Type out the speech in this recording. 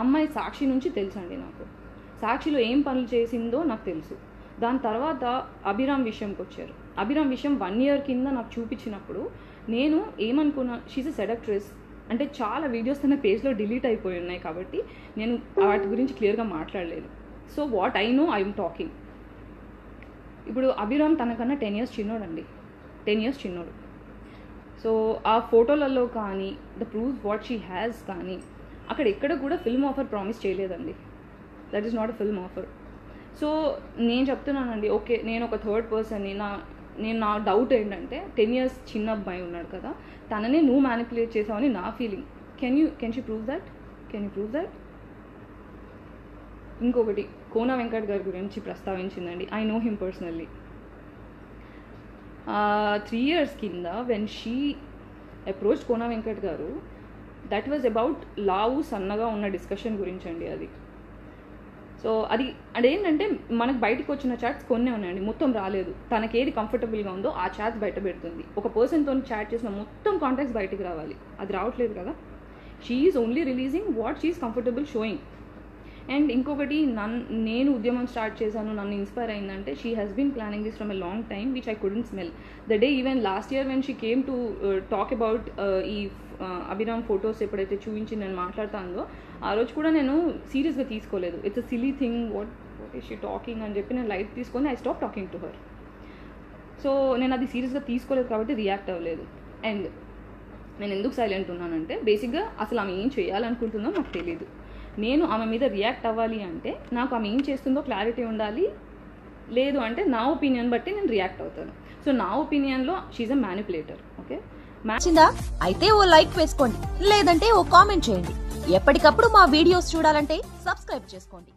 అమ్మాయి సాక్షి నుంచి తెలుసండి నాకు. సాక్షిలో ఏం పనులు చేసిందో నాకు తెలుసు. దాని తర్వాత అభిరామ్ విషయంకి వచ్చారు. అభిరామ్ విషయం వన్ ఇయర్ కింద నాకు చూపించినప్పుడు నేను ఏమనుకున్నా షీజ్ అ సెడక్ట్రెస్ అంటే చాలా వీడియోస్ తన పేజ్లో డిలీట్ అయిపోయి ఉన్నాయి కాబట్టి నేను వాటి గురించి క్లియర్గా మాట్లాడలేదు. So what I know I'm talking ఇప్పుడు అభిరామ్ తనకన్నా టెన్ ఇయర్స్ చిన్నోడండి. టెన్ ఇయర్స్ చిన్నోడు. సో ఆ ఫోటోలలో కానీ the proof what she has కానీ అక్కడ ఎక్కడ కూడా ఫిల్మ్ ఆఫర్ ప్రామిస్ చేయలేదండి. That is not a film offer. So నేను చెప్తున్నానండి ఓకే నేను ఒక థర్డ్ పర్సన్ని నా నేను నా డౌట్ ఏంటంటే టెన్ ఇయర్స్ చిన్న అబ్బాయి ఉన్నాడు కదా తననే నువ్వు మ్యానిపులేట్ చేసావని నా feeling. Can you can she prove that can you prove that ఇంకొకటి కోన వెంకట్ గారి గురించి ప్రస్తావించిందండి. I know him personally three years కింద when she approach Kona Venkat garu that was about లావు సన్నగా ఉన్న డిస్కషన్ గురించి అండి అది. సో అది అదేంటంటే మనకు బయటకు వచ్చిన చాట్స్ కొన్ని ఉన్నాయండి మొత్తం రాలేదు. తనకి ఏది కంఫర్టబుల్గా ఉందో ఆ చాట్స్ బయట పెడుతుంది. ఒక పర్సన్తో చాట్ చేసిన మొత్తం కాంటాక్ట్స్ బయటికి రావాలి. అది రావట్లేదు కదా? She is only releasing what she is comfortable showing and ఇంకొకటి నన్ నేను ఉద్యమం స్టార్ట్ చేశాను నన్ను ఇన్స్పైర్ అయిందంటే she has been planning this from a long time which I couldn't smell the day even last year when she came to talk about ఈ uh, Abhiram photos ఎప్పుడైతే చూపించి నేను మాట్లాడుతానో ఆ రోజు కూడా నేను సీరియస్గా తీసుకోలేదు. It's a silly thing what what is she talking అని చెప్పి నేను లైట్ తీసుకొని I stop talking to her so నేను అది సీరియస్గా తీసుకోలేదు కాబట్టి రియాక్ట్ అవ్వలేదు. అండ్ నేను ఎందుకు సైలెంట్ ఉన్నానంటే బేసిక్గా అసలు ఆమె ఏం చేయాలనుకుంటుందో నాకు తెలియదు నేను ఆమె మీద రియాక్ట్ అవ్వాలి అంటే నాకు ఆమె ఏం చేస్తుందో క్లారిటీ ఉండాలి. లేదు అంటే నా ఒపీనియన్ బట్టి నేను రియాక్ట్ అవుతాను. సో నా ఒపీనియన్లో షీజ్ అ మ్యానిపులేటర్ ఓకే మ్యాచిందా అయితే ఓ లైక్ వేసుకోండి లేదంటే ఓ కామెంట్ చేయండి. ఎప్పటికప్పుడు మా వీడియోస్ చూడాలంటే సబ్స్క్రైబ్ చేసుకోండి.